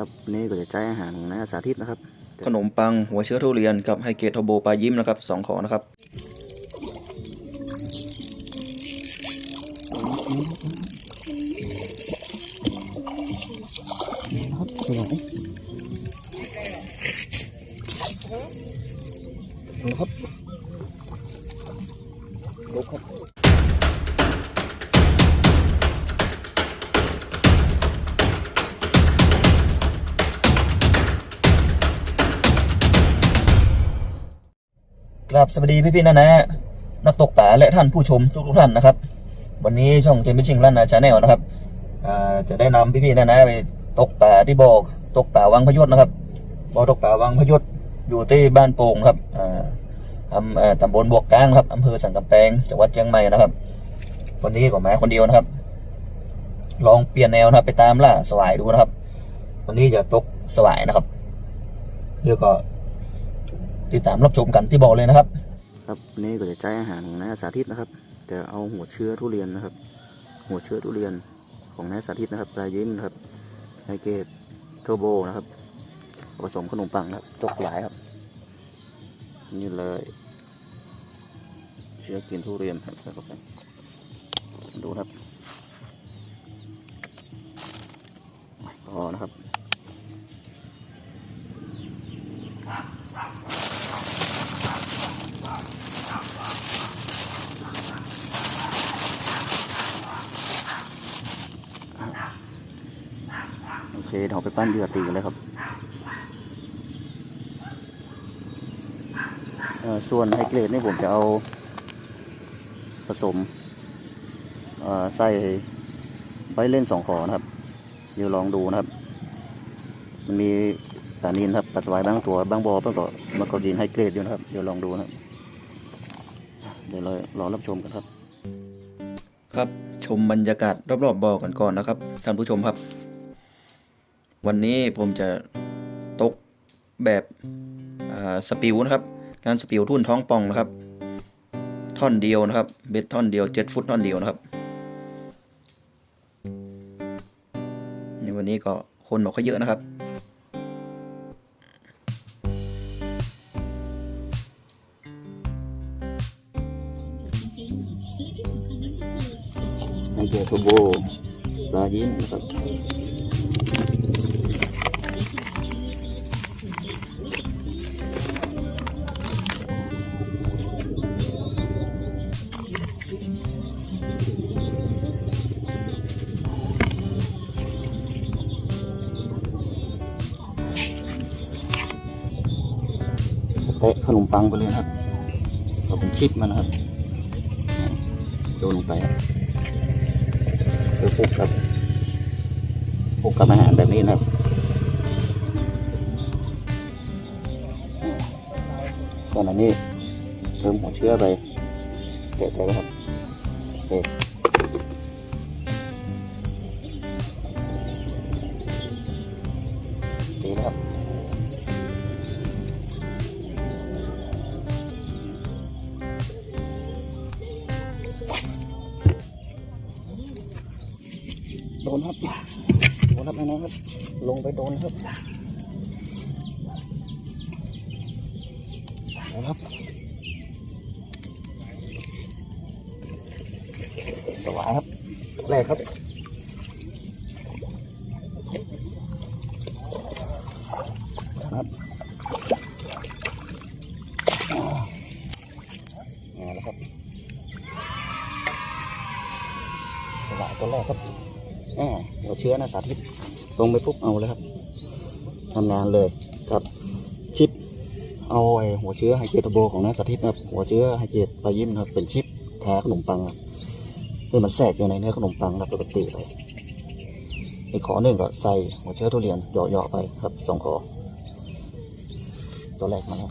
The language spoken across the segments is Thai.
ครับนี่ก็จะใช้อาหารนายสาธิตนะครับ ขนมปังหัวเชื้อทุเรียนกับไฮเกตโทโบปลายิ้มนะครับสองขอนะครับครับสวยครับลุกครับ กราบสวัสดีพี่ๆนะนะนักตกป่าและท่านผู้ชมทุกๆท่านนะครับ วันนี้ช่องเจมิชิงลั่นนาชาแนลนะครับจะได้นำพี่ๆนะนะไปตกป่าที่บอกตกป่าวังพยศนะครับบ่อตกป่าวังพยศอยู่ที่บ้านโป่งครับอ่าอำเอ่อตำบลบวกกลางครับอำเภอสันกำแพงจังหวัดเชียงใหม่นะครับ วันนี้ก็มาคนเดียวนะครับ ลองเปลี่ยนแนวนะครับ ไปตามล่าสวายดูนะครับ วันนี้จะตกสวายนะครับเดี๋ยวก็ ติดตามรับชมกันที่บอกเลยนะครับ ครับนี่ก็จะใช้อาหารของนายสาธิตนะครับ จะเอาหัวเชื้อทุเรียนนะครับ หัวเชื้อทุเรียนของนายสาธิตนะครับปลายยิ้มนะครับไฮเกตเทอร์โบนะครับผสมขนมปังนะครับตกหลายครับ นี่เลย เชื้อกินทุเรียนครับไปดูครับพอนะครับ เคเดี๋ยวไปปั้นเหยื่อตีกันเลยครับส่วนไฮเกรดนี่ผมจะเอาผสมใส่ไว้เล่นสองขอนะครับ เดี๋ยวลองดูนะครับ มันมีสารนินครับปัสสาวะบางตัวบางบอเพิ่งก็มันก็ยินไฮเกรดอยู่นะครับ เดี๋ยวลองดูนะครับ เดี๋ยวเรารอรับชมกันครับ ครับชมบรรยากาศรอบๆบ่อกันก่อนนะครับท่านผู้ชมครับ วันนี้ผมจะตกแบบสปิวนะครับ การสปิวทุ่นท้องป่องนะครับ ท่อนเดียวนะครับ เบ็ดท่อนเดียวเจ็ดฟุตท่อนเดียวนะครับในวันนี้ก็คนบอกเขาเยอะนะครับไฮเกตเทอร์โบปลายิ้มนะครับ ขนมปังไปเลยครับเราเป็นชิปมันนะครับโยนลงไปครับเพื่อฟุกครับฟุกกับอาหารแบบนี้นะครับส่วนอันนี้เติมหัวเชื้อไปเตะเลยครับเตะ ดนครับโดนครับนะนะครับ ลงไปโดนครับนะครับ สวายครับแรกครับครับเอาละครับสวายตัวแรกครับ อ่าเราเชื้อนะสาธิตลงไปปุ๊บเอาเลยครับทำงานเลยครับ ชิป เอาไอ้หัวเชื้อไฮเกตโบของนักสาธิตนะครับหัวเชื้อไฮเกตปลายิ้มนะครับเป็นชิปแท้ขนมปังครับคือมันแทรกอยู่ในเนื้อขนมปังครับเราไปตีไอีกขอหนึ่งก็ใส่หัวเชื้อทุเรียนเหยาะๆไปครับสองขอตัวแรกมาแล้ว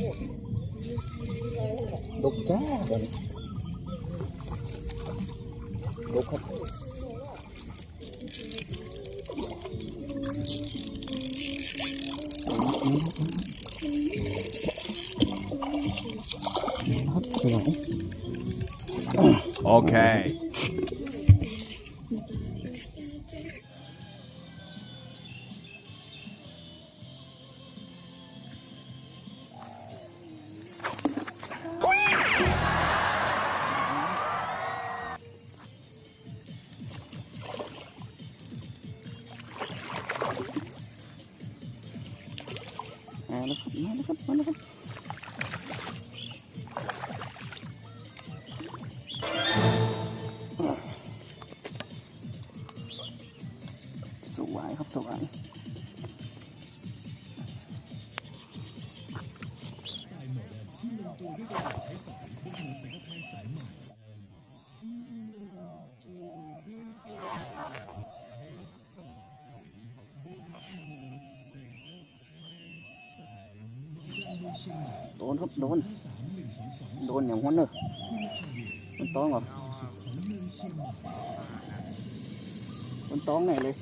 ครับโตน บสวย Okay. มาแล้วครับมาแล้วครับ โดนครับโดน โดนอย่างหัวเนอะมันต้องเหรอมันต้องไหนเลย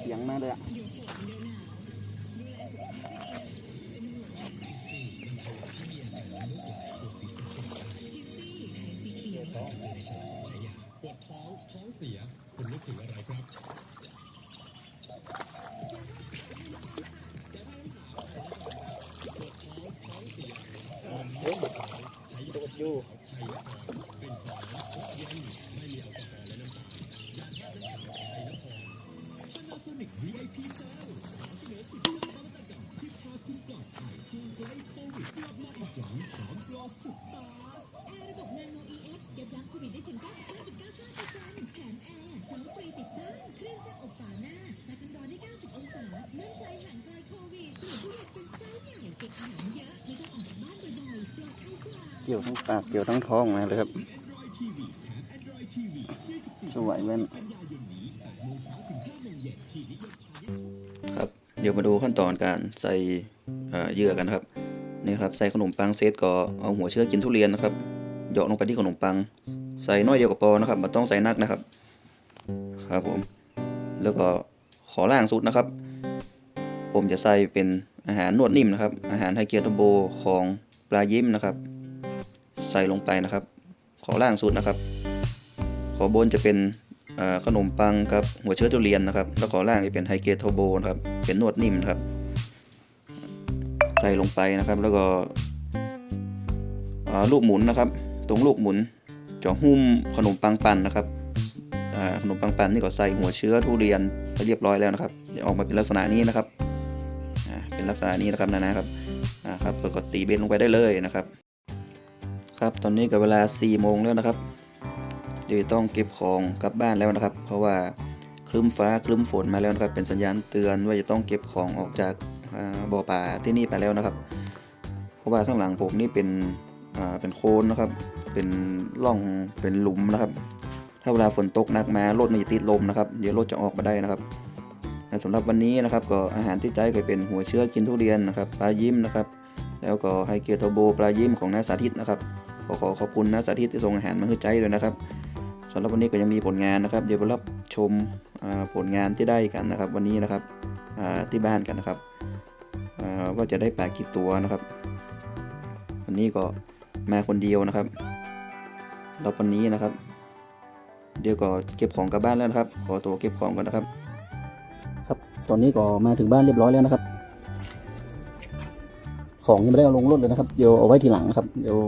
เสียงมาเลยอะระบบนาโน EX ยับยั้งโควิดได้ถึงอร์พร้อมฟรีติดตั้งเครับ เกี่ยวทั้งปากเกี่ยวทั้งท้องมาเลยครับ สวยแม่น ครับเดี๋ยวมาดูขั้นตอนการใส่เหยื่อกันครับนี่ครับใส่ขนมปังเซตก็เอาหัวเชื้อกินทุเรียนนะครับหยาะลงไปที่ขนมปัง ใส่น้อยเดียวก็พอนะครับไม่ต้องใส่นักนะครับ ครับผม แล้วก็ขอล่างสุดนะครับ ผมจะใส่เป็นอาหารนวดนิ่มนะครับ อาหารไฮเกียร์ตโบของปลายิ้มนะครับ ใส่ลงไปนะครับ ขอล่างสุดนะครับ ขอบนจะเป็น ขนมปังกับหัวเชื้อทุเรียนนะครับ แล้วขอล่างจะเป็นไฮเกรโทโบนะครับ เป็นนวดนิ่มครับ ใส่ลงไปนะครับ แล้วก็ลูกหมุนนะครับ ตรงลูกหมุนจะหุ้มขนมปังปั่นนะครับขนมปังปั่นนี่ก็ใส่หัวเชื้อทุเรียนไปเรียบร้อยแล้วนะครับจะออกมาเป็นลักษณะนี้นะครับเป็นลักษณะนี้นะครับนะนะครับครับแล้วก็ตีเบนลงไปได้เลยนะครับ ครับตอนนี้ก็เวลา4โมงแล้วนะครับ เดี๋ยวต้องเก็บของกลับบ้านแล้วนะครับ เพราะว่าคลึ้มฟ้าคลึ้มฝนมาแล้วนะครับ เป็นสัญญาณเตือนว่าจะต้องเก็บของออกจากบ่อป่าที่นี่ไปแล้วนะครับ เพราะว่าข้างหลังผมนี่เป็นเป็นโคลนนะครับ เป็นร่องเป็นหลุมนะครับ ถ้าเวลาฝนตกหนักมารถมันจะติดลมนะครับ เดี๋ยวรถจะออกมาได้นะครับสำหรับวันนี้นะครับก็อาหารที่ใจก็เป็นหัวเชื้อกินทุเรียนนะครับปลายิ้มนะครับ แล้วก็ไฮเกียร์โทโบปลายิ้มของน้าสาธิตนะครับขอขอขอบคุณนะสาธิตที่ส่งอาหารมาให้ใจด้วยนะครับ สำหรับวันนี้ก็ยังมีผลงานนะครับ เดี๋ยวไปรับชมผลงานที่ได้กันนะครับ วันนี้นะครับที่บ้านกันนะครับว่าจะได้ปลากี่ตัวนะครับ วันนี้ก็มาคนเดียวนะครับสำหรับวันนี้นะครับ เดี๋ยวก็เก็บของกลับบ้านแล้วนะครับ ขอตัวเก็บของก่อนนะครับ ครับตอนนี้ก็มาถึงบ้านเรียบร้อยแล้วนะครับ ของยังไม่ได้เอาลงรถเลยนะครับ เดี๋ยวเอาไว้ทีหลังนะครับ เดี๋ยว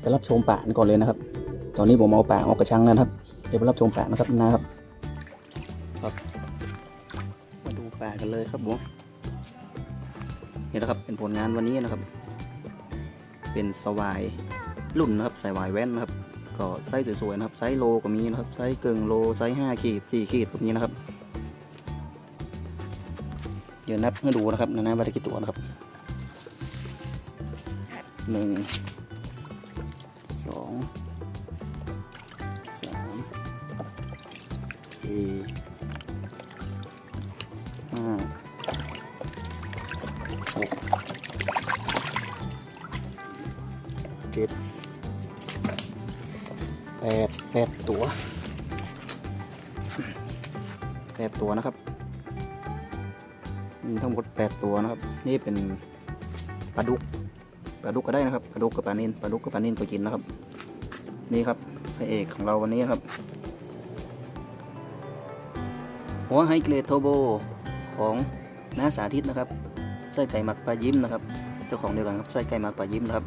ไปรับชมป่านก่อนเลยนะครับ ตอนนี้ผมเอาแป่าออกกระชังแล้วนะครับเดี๋ยวไปรับชมแป่านะครับนะครับครับ มาดูแป่ากันเลยครับผมนี่นะครับเป็นผลงานวันนี้นะครับ เป็นสวายรุ่นนะครับสายวายแว่นนะครับ ก็ไซส์สวยๆนะครับไซส์โลก็มีนะครับไซส์เกิงโลไซส์ห้าขีดสี่ขีดแบบนี้นะครับ เดี๋ยวนับให้ดูนะครับนะนะว่าได้กี่ตัวนะครับหนึ่งสอง สี่ห้กเจ็ดแปดแปดตัวแปดตัวนะครับมีทั้งหมดแปดตัวนะครับ นี่เป็นปลาดุกปลาดุกก็ได้นะครับปลาดุกกับปลาเนินปลาดุกกับปลาเนินก็กินนะครับ นี่ครับพระเอกของเราวันนี้ครับ หัวไฮเกรดโทโบของน้าสาธิตนะครับไส้ไก่หมักปลายิ้มนะครับ เจ้าของเดียวกันครับไส้ไก่หมักปลายิ้มนะครับ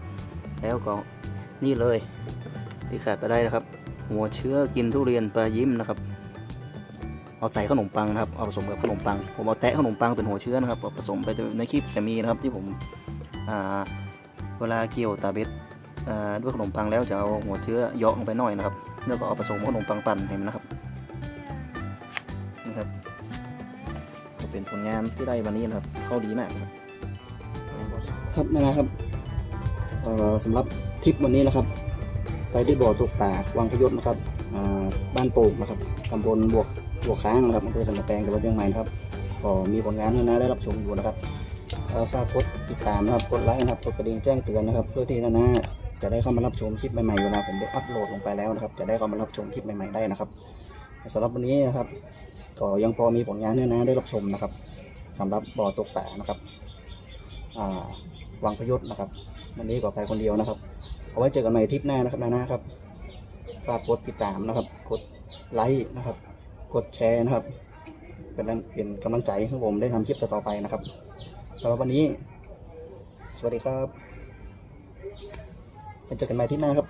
แล้วก็นี่เลยที่ขาดไปได้นะครับ หัวเชื้อกินทุเรียนปลายิ้มนะครับ เอาใส่ขนมปังนะครับเอาผสมกับขนมปัง ผมเอาแตะขนมปังเป็นหัวเชื้อนะครับเอาผสมไปในคลิปจะมีนะครับที่ผมเวลาเกี่ยวตาเบ็ดด้วยขนมปังแล้วจะเอาหัวเชื้อเยาะลงไปหน่อยนะครับ แล้วก็เอาผสมขนมปังปั่นเห็นไหมนะครับ ครับก็เป็นผลงานที่ได้วันนี้นะครับ เข้าดีมากครับ ครับนั่นะครับเอ่อสำหรับทริปวันนี้นะครับ ไปที่บ่อตกปลาวังพยศนะครับบ้านโป่งนะครับตำบลบวกบวกค้างนะครับอำเภอสันกำแพงจังหวัดเชียงใหม่นะครับก็มีผลงานให้นะได้รับชมอยู่นะครับฝากกดติดตามนะครับกดไลค์นะครับกดกระดิ่งแจ้งเตือนนะครับ เพื่อที่นะนะจะได้เข้ามารับชมคลิปใหม่ๆเวลาผมได้อัปโหลดลงไปแล้วนะครับ จะได้เข้ามารับชมคลิปใหม่ๆได้นะครับ สำหรับวันนี้นะครับ ก็ยังพอมีผลงานให้นะได้รับชมนะครับสำหรับบ่อตกปลานะครับอ่าวังพยศนะครับ วันนี้ก็ไปคนเดียวนะครับ เอาไว้เจอกันใหม่ทริปหน้านะครับนานะครับฝากกดติดตามนะครับ กดไลค์นะครับ กดแชร์นะครับ เป็นแรงเป็นกำลังใจให้ผมได้ทำคลิปต่อๆไปนะครับสำหรับวันนี้ สวัสดีครับไว้เจอกันใหม่ทริปหน้าครับ